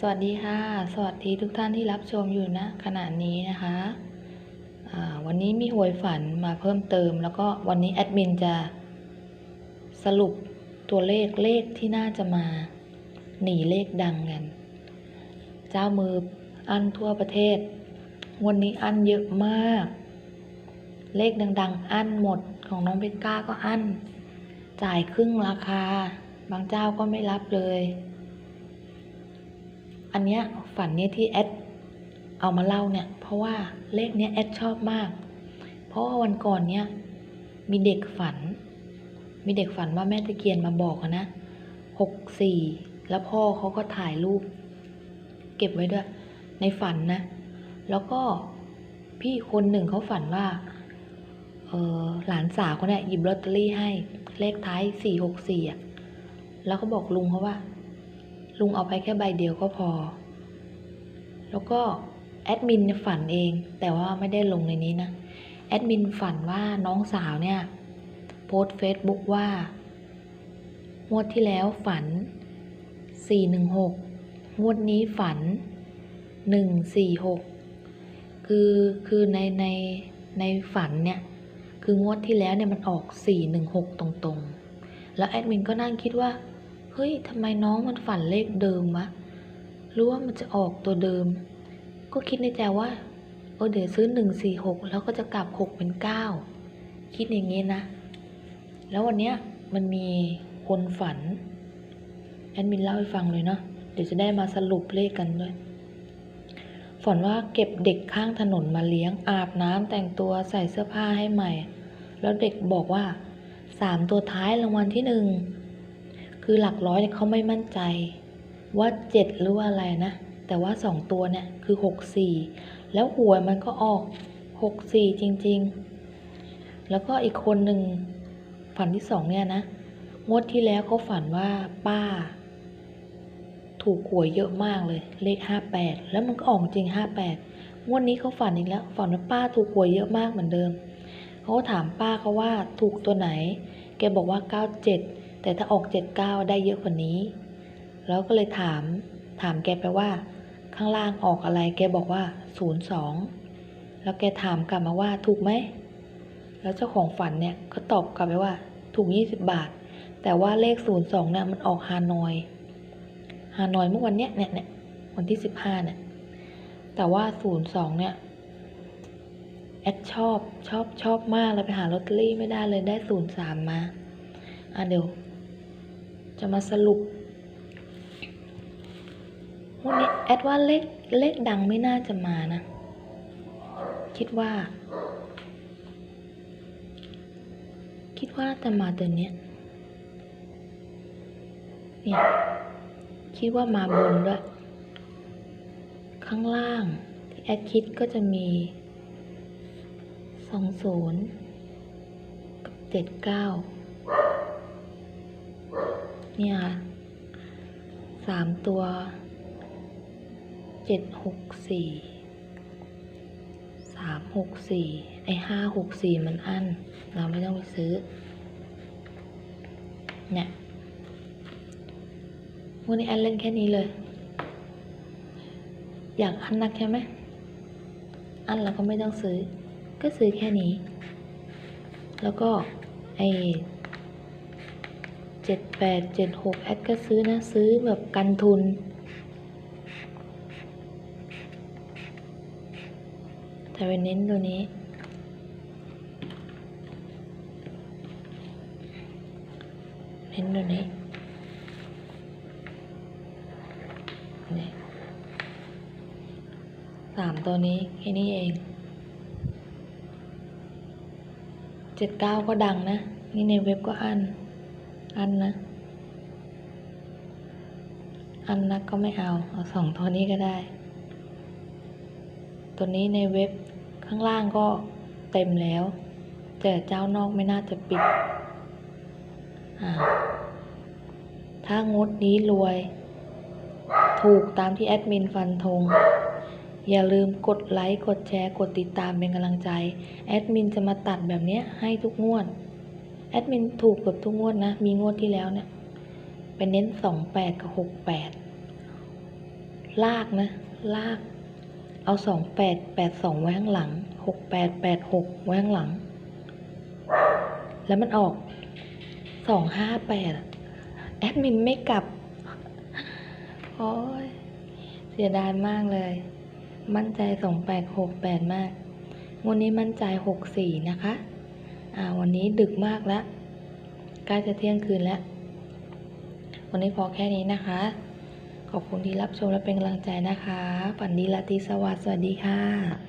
สวัสดีค่ะ สวัสดีทุกท่านที่รับชมอยู่นะขณะนี้นะคะวันนี้มีหวยฝันมาเพิ่มเติม แล้วก็วันนี้แอดมินจะสรุปตัวเลขเลขที่น่าจะมาหนีเลขดังกัน เจ้ามืออันทั่วประเทศ วันนี้อันเยอะมาก เลขดัง ๆ อันหมดของน้องเพชรกล้าก็อัน จ่ายครึ่งราคา บางเจ้าก็ไม่รับเลย อันเนี้ยฝันเนี้ยที่แอดเอามาเล่าเนี่ย เพราะว่าเลขเนี้ยแอดชอบมาก เพราะว่าวันก่อนเนี้ยมีเด็กฝัน มีเด็กฝันว่าแม่ตะเคียนมาบอกนะหกสี่แล้วพ่อเขาก็ถ่ายรูป เก็บไว้ด้วยในฝันนะ แล้วก็พี่คนหนึ่งเขาฝันว่าเออหลานสาวเขาเนี่ยหยิบลอตเตอรี่ให้เลขท้ายสี่หกสี่อะแล้วก็บอกลุงเขาว่า ลุงเอาไปแค่ใบเดียวก็พอ แล้วก็แอดมินฝันเอง แต่ว่าไม่ได้ลงในนี้นะ แอดมินฝันว่าน้องสาวเนี่ย โพสเฟซบุ๊กว่างวดที่แล้วฝัน 416 งวดนี้ฝัน 146 คือคือในในในฝันเนี่ย คืองวดที่แล้วเนี่ยมันออก 416 ตรงๆ แล้วแอดมินก็นั่งคิดว่า เฮ้ยทำไมน้องมันฝันเลขเดิมวะรู้ว่ามันจะออกตัวเดิม ก็คิดในใจว่าเออเดี๋ยวซื้อหนึ่งสี่หกแล้วก็จะกลับหกเป็นเก้าคิดอย่างงี้นะ แล้ววันเนี้ยมันมีคนฝัน แอดมินเล่าให้ฟังเลยเนาะเดี๋ยวจะได้มาสรุปเลขกันด้วยฝันว่าเก็บเด็กข้างถนนมาเลี้ยงอาบน้ำแต่งตัวใส่เสื้อผ้าให้ใหม่ แล้วเด็กบอกว่าสามตัวท้ายรางวัลที่หนึ่ง คือหลักร้อยเนี่ยเขาไม่มั่นใจ ว่าเจ็ดหรือว่าอะไรนะ แต่ว่าสองตัวเนี่ยคือหกสี่แล้วหวยมันก็ออกหกสี่จริง ๆ แล้วก็อีกคนหนึ่งฝันที่สองเนี่ยนะงวดที่แล้วเขาฝันว่าป้า ถูกหวยเยอะมากเลยเลขห้าแปดแล้วมันก็ออกจริงห้าแปดงวดนี้เขาฝันอีกแล้วฝันว่าป้าถูกหวยเยอะมากเหมือนเดิมเขาก็ถามป้าเขาว่าถูกตัวไหน แกบอกว่าเก้าเจ็ด แต่ถ้าออกเจ็ดเก้าได้เยอะกว่านี้แล้วก็เลยถาม ถามแกไปว่า ข้างล่างออกอะไร แกบอกว่าศูนย์สองแล้วแกถามกลับมาว่าถูกไหม แล้วเจ้าของฝันเนี่ยก็ตอบกลับไปว่า ถูกยี่สิบบาท แต่ว่าเลขศูนย์สองเนี่ยมันออกฮานอย ฮานอยเมื่อวันเนี้ยเนี่ยเนี่ยวันที่สิบห้าเนี่ย แต่ว่าศูนย์สองเนี่ยแอดชอบชอบชอบมากเลยไปหาลอตเตอรี่ไม่ได้เลยได้ศูนย์สามมา อะเดี๋ยว จะมาสรุปวันนี้แอดว่าเลขเลขดังไม่น่าจะมานะ คิดว่า คิดว่าจะมาตัวเนี้ยเนี่ยคิดว่ามาบนด้วย ข้างล่างที่แอดคิดก็จะมีสองศูนย์กับเจ็ดเก้า เนี่ยสามตัวเจ็ดหกสี่สามหกสี่ไอห้าหกสี่มันอั้น เราไม่ต้องไปซื้อ เนี่ยวันนี้อันเล่นแค่นี้เลย อยากอันนักใช่ไหมอันแล้วก็ไม่ต้องซื้อ ก็ซื้อแค่นี้ แล้วก็ไอ เจ็ดแปดเจ็ดหกแอดก็ซื้อนะ ซื้อแบบกันทุน แต่ไปเน้นตัวนี้ เน้นตัวนี้นี่สามตัวนี้ แค่นี้เองเจ็ดเก้าก็ดังนะ นี่ในเว็บก็อัน อันนะ อันนะก็ไม่เอา เอาสองตัวนี้ก็ได้ ตัวนี้ในเว็บข้างล่างก็เต็มแล้ว แต่เจ้านอกไม่น่าจะปิด อ่า ถ้างดนี้รวย ถูกตามที่แอดมินฟันธงอย่าลืมกดไลค์ กดแชร์ กดติดตามเป็นกำลังใจ แอดมินจะมาตัดแบบเนี้ยให้ทุกงวด แอดมินถูกเกือบทุกงวดนะ มีงวดที่แล้วเนี่ยเป็นเน้นสองแปดกับหกแปดลากนะ ลาก เอาสองแปดแปดสองไว้งหลังหกแปดแปดหกไว้งหลัง แล้วมันออกสองห้าแปดแอดมินไม่กลับ โอ้ย เสียดายมากเลย มั่นใจสองแปดหกแปดมาก วันนี้มั่นใจหกสี่นะคะ อ่าวันนี้ดึกมากแล้วใกล้จะเที่ยงคืนแล้ว วันนี้พอแค่นี้นะคะ ขอบคุณที่รับชมและเป็นกำลังใจนะคะ ฝันดีราตรีสวัสดิ์สวัสดีค่ะ